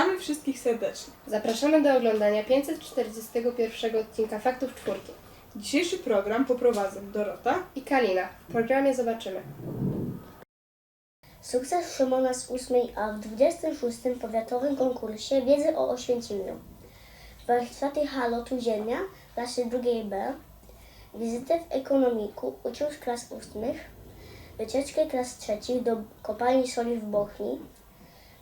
Witamy wszystkich serdecznie. Zapraszamy do oglądania 541 odcinka Faktów Czwórki. Dzisiejszy program poprowadzą Dorota, I Kalina. W programie zobaczymy. Sukces Szymona z 8A w 26. powiatowym konkursie wiedzy o Oświęcimiu. Warsztaty Halo tu Ziemia klasy 2B. Wizytę w ekonomiku uczniów klas 8. Wycieczkę klas trzecich do kopalni soli w Bochni.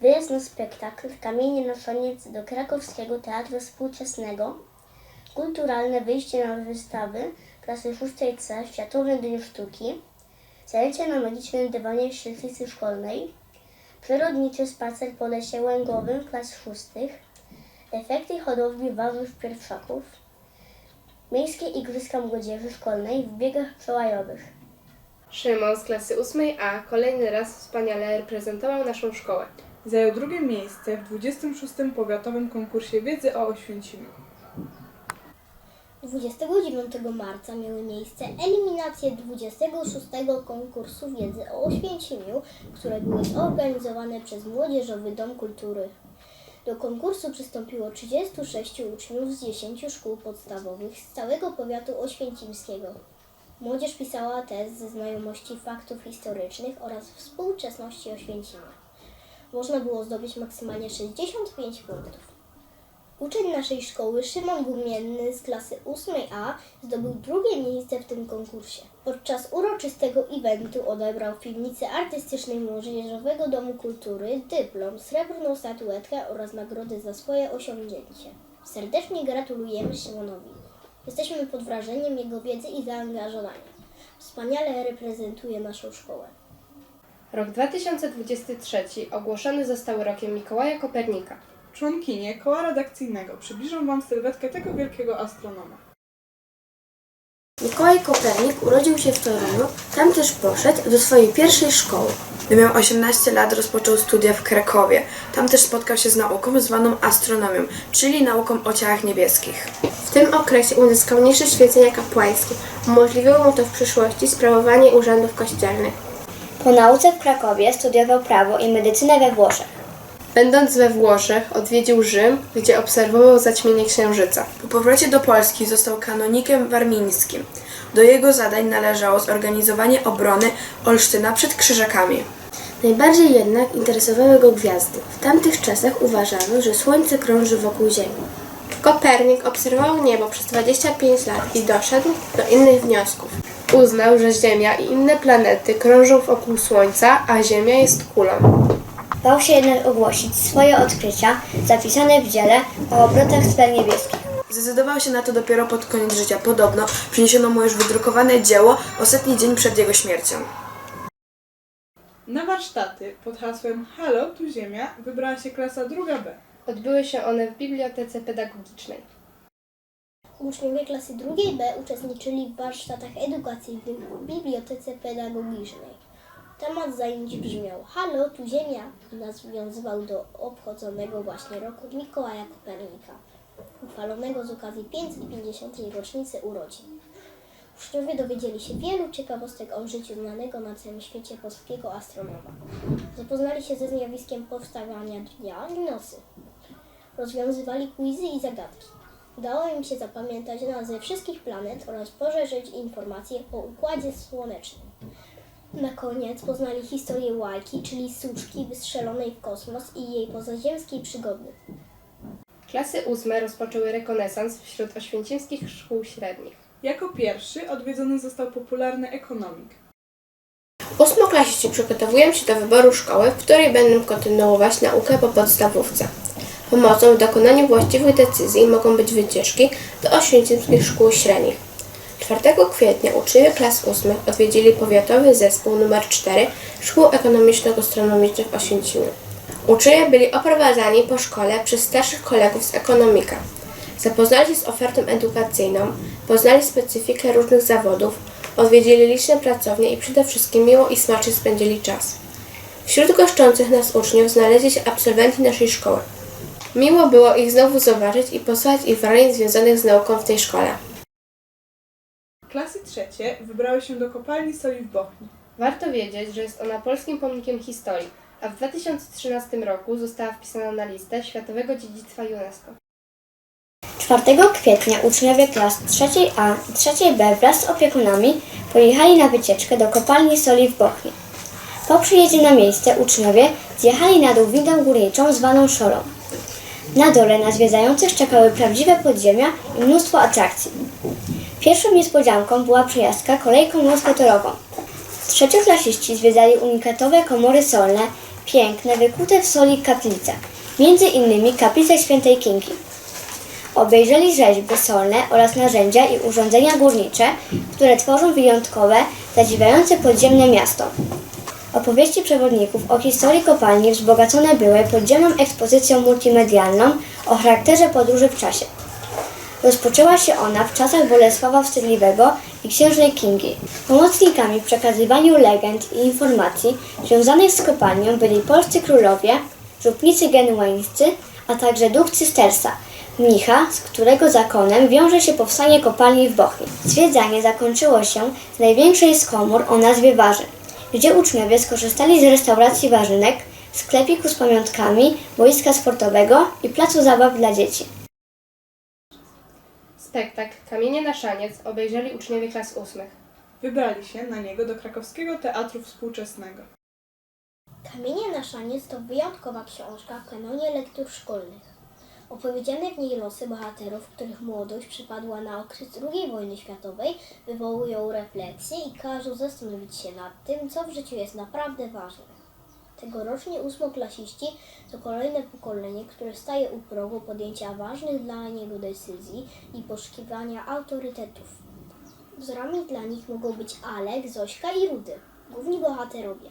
Wyjazd na spektakl Kamienie na koniec do krakowskiego teatru współczesnego. Kulturalne wyjście na wystawy klasy 6C w Światowym Dniu Sztuki. Zajęcia na magicznym dywanie w świetlicy szkolnej, przyrodniczy spacer po lesie łęgowym klas szóstych, efekty hodowli warzyw pierwszaków, miejskie igrzyska młodzieży szkolnej w biegach przełajowych. Szymon z klasy 8A kolejny raz wspaniale reprezentował naszą szkołę. Zajął drugie miejsce w 26. powiatowym konkursie wiedzy o Oświęcimiu. 29 marca miały miejsce eliminacje 26 konkursu wiedzy o Oświęcimiu, które były zorganizowane przez Młodzieżowy Dom Kultury. Do konkursu przystąpiło 36 uczniów z 10 szkół podstawowych z całego powiatu oświęcimskiego. Młodzież pisała test ze znajomości faktów historycznych oraz współczesności Oświęcimia. Można było zdobyć maksymalnie 65 punktów. Uczeń naszej szkoły, Szymon Gumienny z klasy 8A, zdobył drugie miejsce w tym konkursie. Podczas uroczystego eventu odebrał w piwnicy artystycznej Młodzieżowego Domu Kultury dyplom, srebrną statuetkę oraz nagrody za swoje osiągnięcie. Serdecznie gratulujemy Szymonowi. Jesteśmy pod wrażeniem jego wiedzy i zaangażowania. Wspaniale reprezentuje naszą szkołę. Rok 2023 ogłoszony został rokiem Mikołaja Kopernika. Członkinie koła redakcyjnego przybliżą Wam sylwetkę tego wielkiego astronoma. Mikołaj Kopernik urodził się w Toruniu, tam też poszedł do swojej pierwszej szkoły. Gdy miał 18 lat, rozpoczął studia w Krakowie. Tam też spotkał się z nauką zwaną astronomią, czyli nauką o ciałach niebieskich. W tym okresie uzyskał niższe świecenia kapłańskie. Umożliwiło mu to w przyszłości sprawowanie urzędów kościelnych. Po nauce w Krakowie studiował prawo i medycynę we Włoszech. Będąc we Włoszech, odwiedził Rzym, gdzie obserwował zaćmienie księżyca. Po powrocie do Polski został kanonikiem warmińskim. Do jego zadań należało zorganizowanie obrony Olsztyna przed Krzyżakami. Najbardziej jednak interesowały go gwiazdy. W tamtych czasach uważano, że Słońce krąży wokół Ziemi. Kopernik obserwował niebo przez 25 lat i doszedł do innych wniosków. Uznał, że Ziemia i inne planety krążą wokół Słońca, a Ziemia jest kulą. Bał się jednak ogłosić swoje odkrycia zapisane w dziele o obrotach sfer niebieskich. Zdecydował się na to dopiero pod koniec życia. Podobno przyniesiono mu już wydrukowane dzieło ostatni dzień przed jego śmiercią. Na warsztaty pod hasłem Halo, tu Ziemia wybrała się klasa 2B. Odbyły się one w Bibliotece Pedagogicznej. Uczniowie klasy drugiej B uczestniczyli w warsztatach edukacyjnych w Bibliotece Pedagogicznej. Temat zajęć brzmiał Halo, tu Ziemia i do obchodzonego właśnie roku Mikołaja Kopernika, uchwalonego z okazji 550. rocznicy urodzin. Uczniowie dowiedzieli się wielu ciekawostek o życiu znanego na całym świecie polskiego astronoma. Zapoznali się ze zjawiskiem powstawania dnia i nocy. Rozwiązywali quizy i zagadki. Udało im się zapamiętać nazwy wszystkich planet oraz poszerzyć informacje o Układzie Słonecznym. Na koniec poznali historię Łajki, czyli suczki wystrzelonej w kosmos i jej pozaziemskiej przygody. Klasy ósme rozpoczęły rekonesans wśród oświęcimskich szkół średnich. Jako pierwszy odwiedzony został popularny ekonomik. Ósmoklasiści przygotowują się do wyboru szkoły, w której będą kontynuować naukę po podstawówce. Pomocą w dokonaniu właściwych decyzji mogą być wycieczki do oświęcimskich szkół średnich. 4 kwietnia uczniowie klas 8 odwiedzili powiatowy zespół nr 4 Szkół Ekonomiczno-Gastronomicznych w Oświęcimiu. Uczniowie byli oprowadzani po szkole przez starszych kolegów z ekonomika. Zapoznali się z ofertą edukacyjną, poznali specyfikę różnych zawodów, odwiedzili liczne pracownie i przede wszystkim miło i smacznie spędzili czas. Wśród goszczących nas uczniów znaleźli się absolwenci naszej szkoły. Miło było ich znowu zobaczyć i posłuchać ich wrażeń związanych z nauką w tej szkole. Klasy trzecie wybrały się do kopalni soli w Bochni. Warto wiedzieć, że jest ona polskim pomnikiem historii. a w 2013 roku została wpisana na listę Światowego Dziedzictwa UNESCO. 4 kwietnia uczniowie klas 3A i 3B wraz z opiekunami pojechali na wycieczkę do kopalni soli w Bochni. Po przyjeździe na miejsce uczniowie zjechali na dół windą górniczą zwaną szolą. Na dole na zwiedzających czekały prawdziwe podziemia i mnóstwo atrakcji. Pierwszą niespodzianką była przejażdżka kolejką łoskotorową. Trzecioklasiści zwiedzali unikatowe komory solne, piękne, wykute w soli kaplice, między innymi kaplicę świętej Kingi. Obejrzeli rzeźby solne oraz narzędzia i urządzenia górnicze, które tworzą wyjątkowe, zadziwiające podziemne miasto. Opowieści przewodników o historii kopalni wzbogacone były podziemną ekspozycją multimedialną o charakterze podróży w czasie. Rozpoczęła się ona w czasach Bolesława Wstydliwego i księżnej Kingi. Pomocnikami w przekazywaniu legend i informacji związanych z kopalnią byli polscy królowie, żupnicy genueńscy, a także duch Cystersa, mnicha, z którego zakonem wiąże się powstanie kopalni w Bochni. Zwiedzanie zakończyło się z największej z komór o nazwie Warzyn, gdzie uczniowie skorzystali z restauracji warzynek, sklepiku z pamiątkami, boiska sportowego i placu zabaw dla dzieci. Spektakl Kamienie na szaniec obejrzeli uczniowie klas ósmych. Wybrali się na niego do krakowskiego Teatru Współczesnego. Kamienie na szaniec to wyjątkowa książka w kanonie lektur szkolnych. Opowiedziane w niej losy bohaterów, których młodość przypadła na okres II wojny światowej, wywołują refleksję i każą zastanowić się nad tym, co w życiu jest naprawdę ważne. Tegoroczni ósmoklasiści to kolejne pokolenie, które staje u progu podjęcia ważnych dla niego decyzji i poszukiwania autorytetów. Wzorami dla nich mogą być Alek, Zośka i Rudy, główni bohaterowie.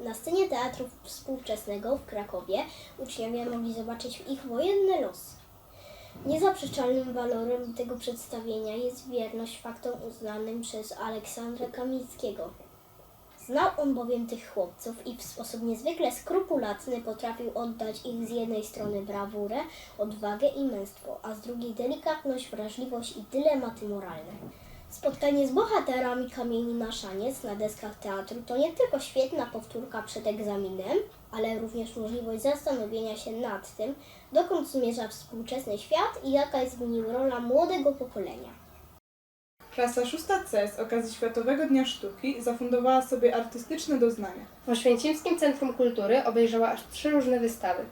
Na scenie Teatru Współczesnego w Krakowie uczniowie mogli zobaczyć ich wojenne losy. Niezaprzeczalnym walorem tego przedstawienia jest wierność faktom uznanym przez Aleksandra Kamickiego. Znał on bowiem tych chłopców i w sposób niezwykle skrupulatny potrafił oddać ich z jednej strony brawurę, odwagę i męstwo, a z drugiej delikatność, wrażliwość i dylematy moralne. Spotkanie z bohaterami Kamieni na szaniec na deskach teatru to nie tylko świetna powtórka przed egzaminem, ale również możliwość zastanowienia się nad tym, dokąd zmierza współczesny świat i jaka jest w nim rola młodego pokolenia. Klasa 6C z okazji Światowego Dnia Sztuki zafundowała sobie artystyczne doznania. W Oświęcimskim Centrum Kultury obejrzała aż trzy różne wystawy.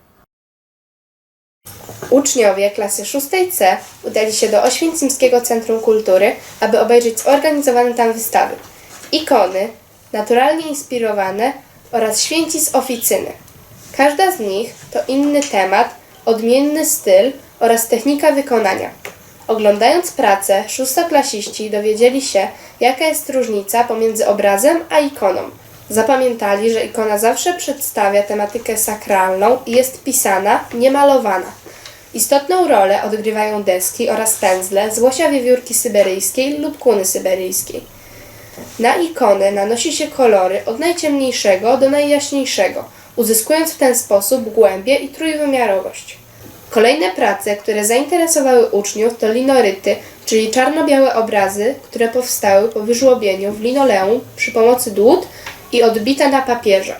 Uczniowie klasy 6C udali się do Oświęcimskiego Centrum Kultury, aby obejrzeć zorganizowane tam wystawy. Ikony, naturalnie inspirowane oraz święci z oficyny. Każda z nich to inny temat, odmienny styl oraz technika wykonania. Oglądając pracę, szóstoklasiści dowiedzieli się, jaka jest różnica pomiędzy obrazem a ikoną. Zapamiętali, że ikona zawsze przedstawia tematykę sakralną i jest pisana, nie malowana. Istotną rolę odgrywają deski oraz pędzle z łosia wiewiórki syberyjskiej lub kuny syberyjskiej. Na ikony nanosi się kolory od najciemniejszego do najjaśniejszego, uzyskując w ten sposób głębię i trójwymiarowość. Kolejne prace, które zainteresowały uczniów to linoryty, czyli czarno-białe obrazy, które powstały po wyżłobieniu w linoleum przy pomocy dłut i odbite na papierze.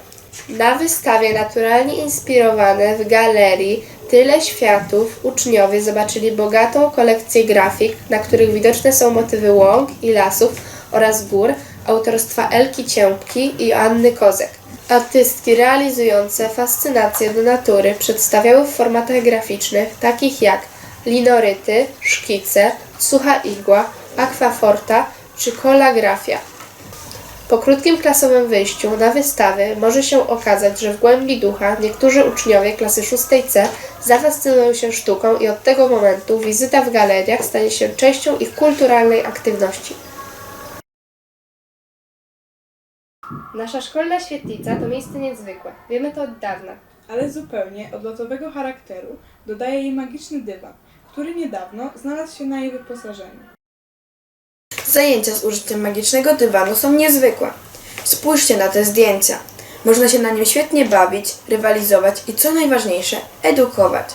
Na wystawie naturalnie inspirowane w galerii Tyle Światów uczniowie zobaczyli bogatą kolekcję grafik, na których widoczne są motywy łąk i lasów oraz gór autorstwa Elki Ciępki i Anny Kozek. Artystki realizujące fascynację do natury przedstawiały w formatach graficznych takich jak linoryty, szkice, sucha igła, akwaforta czy kolagrafia. Po krótkim klasowym wyjściu na wystawy może się okazać, że w głębi ducha niektórzy uczniowie klasy 6C zafascynują się sztuką i od tego momentu wizyta w galeriach stanie się częścią ich kulturalnej aktywności. Nasza szkolna świetlica to miejsce niezwykłe. Wiemy to od dawna. Ale zupełnie odlotowego charakteru dodaje jej magiczny dywan, który niedawno znalazł się na jej wyposażeniu. Zajęcia z użyciem magicznego dywanu są niezwykłe. Spójrzcie na te zdjęcia. Można się na nim świetnie bawić, rywalizować i co najważniejsze, edukować.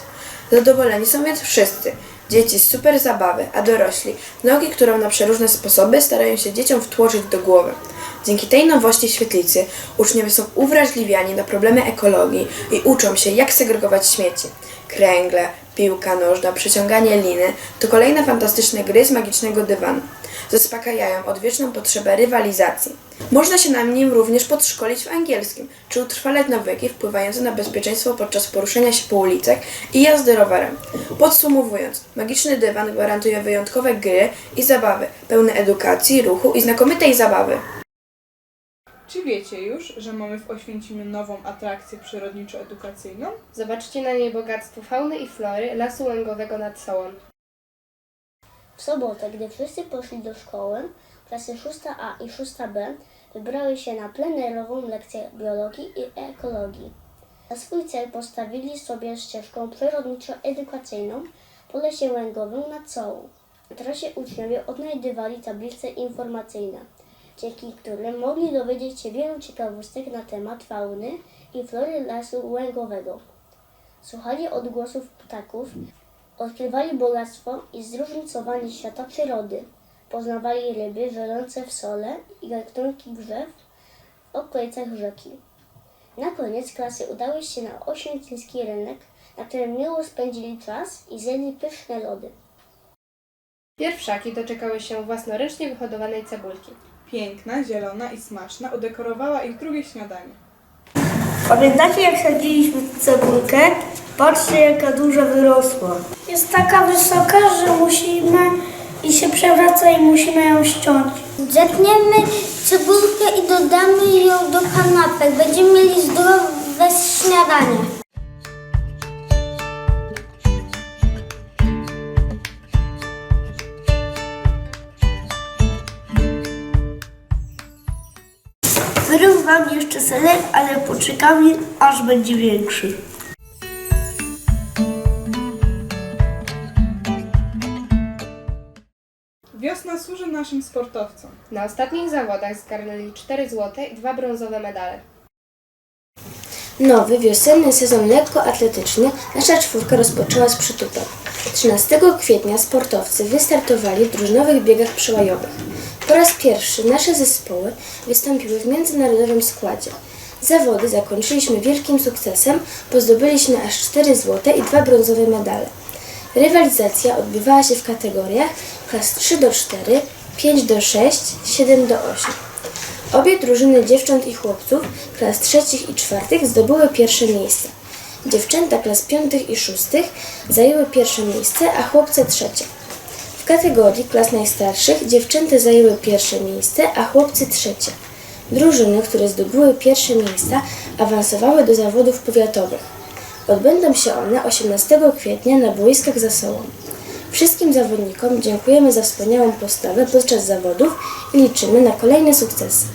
Zadowoleni są więc wszyscy. Dzieci z super zabawy, a dorośli nogi, którą na przeróżne sposoby starają się dzieciom wtłoczyć do głowy. Dzięki tej nowości świetlicy uczniowie są uwrażliwiani na problemy ekologii i uczą się, jak segregować śmieci. Kręgle, piłka nożna, przyciąganie liny to kolejne fantastyczne gry z magicznego dywanu. Zaspokajają odwieczną potrzebę rywalizacji. Można się na nim również podszkolić w angielskim, czy utrwalać nawyki wpływające na bezpieczeństwo podczas poruszania się po ulicach i jazdy rowerem. Podsumowując, magiczny dywan gwarantuje wyjątkowe gry i zabawy, pełne edukacji, ruchu i znakomitej zabawy. Czy wiecie już, że mamy w Oświęcimiu nową atrakcję przyrodniczo-edukacyjną? Zobaczcie na niej bogactwo fauny i flory lasu łęgowego nad Sołą. W sobotę, gdy wszyscy poszli do szkoły, klasy 6A i 6B wybrały się na plenerową lekcję biologii i ekologii. Za swój cel postawili sobie ścieżką przyrodniczo-edukacyjną po lesie łęgowym nad Sołą. W trasie uczniowie odnajdywali tablice informacyjne, dzięki którym mogli dowiedzieć się wielu ciekawostek na temat fauny i flory lasu łęgowego. Słuchali odgłosów ptaków, odkrywali bogactwo i zróżnicowanie świata przyrody. Poznawali ryby żyjące w sole i gatunki drzew w okolicach rzeki. Na koniec klasy udały się na oświęcimski rynek, na którym miło spędzili czas i zjedli pyszne lody. Pierwszaki doczekały się własnoręcznie wyhodowanej cebulki. Piękna, zielona i smaczna udekorowała ich drugie śniadanie. Pamiętacie jak sadziliśmy cebulkę? Patrzcie jaka duża wyrosła. Jest taka wysoka, że musimy i się przewraca i musimy ją ściąć. Zetniemy cebulkę i dodamy ją do kanapek. Będziemy mieli zdrowe śniadanie. Seler, ale poczekamy aż będzie większy. Wiosna służy naszym sportowcom. Na ostatnich zawodach zgarnęli 4 złote i 2 brązowe medale. Nowy wiosenny sezon lekkoatletyczny nasza czwórka rozpoczęła z przytupem. 13 kwietnia sportowcy wystartowali w drużynowych biegach przełajowych. Po raz pierwszy nasze zespoły wystąpiły w międzynarodowym składzie. Zawody zakończyliśmy wielkim sukcesem, bo zdobyliśmy aż 4 złote i 2 brązowe medale. Rywalizacja odbywała się w kategoriach klas 3 do 4, 5 do 6, 7 do 8. Obie drużyny dziewcząt i chłopców klas trzecich i czwartych zdobyły pierwsze miejsce. Dziewczęta klas piątych i szóstych zajęły pierwsze miejsce, a chłopcy trzecie. Kategorii klas najstarszych dziewczęta zajęły pierwsze miejsce, a chłopcy trzecie. Drużyny, które zdobyły pierwsze miejsca, awansowały do zawodów powiatowych. Odbędą się one 18 kwietnia na boiskach za Sołą. Wszystkim zawodnikom dziękujemy za wspaniałą postawę podczas zawodów i liczymy na kolejne sukcesy.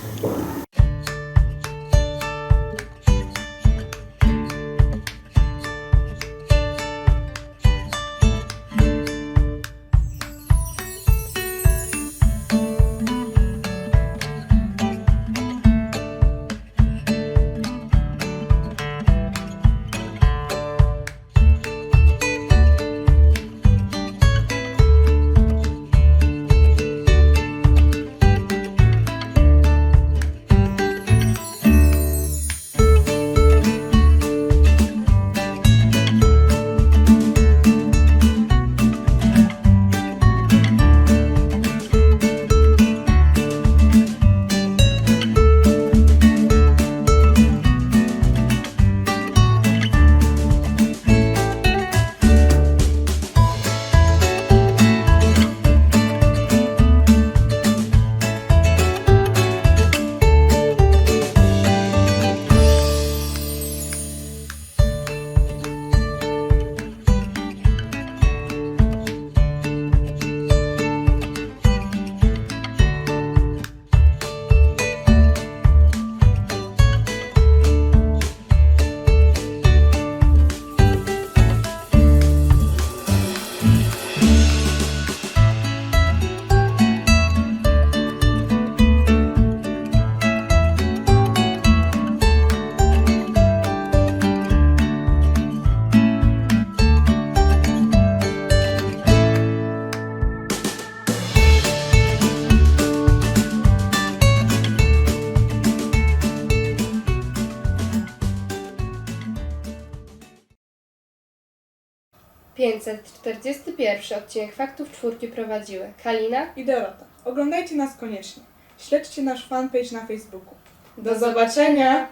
541 odcinek Faktów Czwórki prowadziły Kalina I Dorota. Oglądajcie nas koniecznie. Śledźcie nasz fanpage na Facebooku. Do zobaczenia!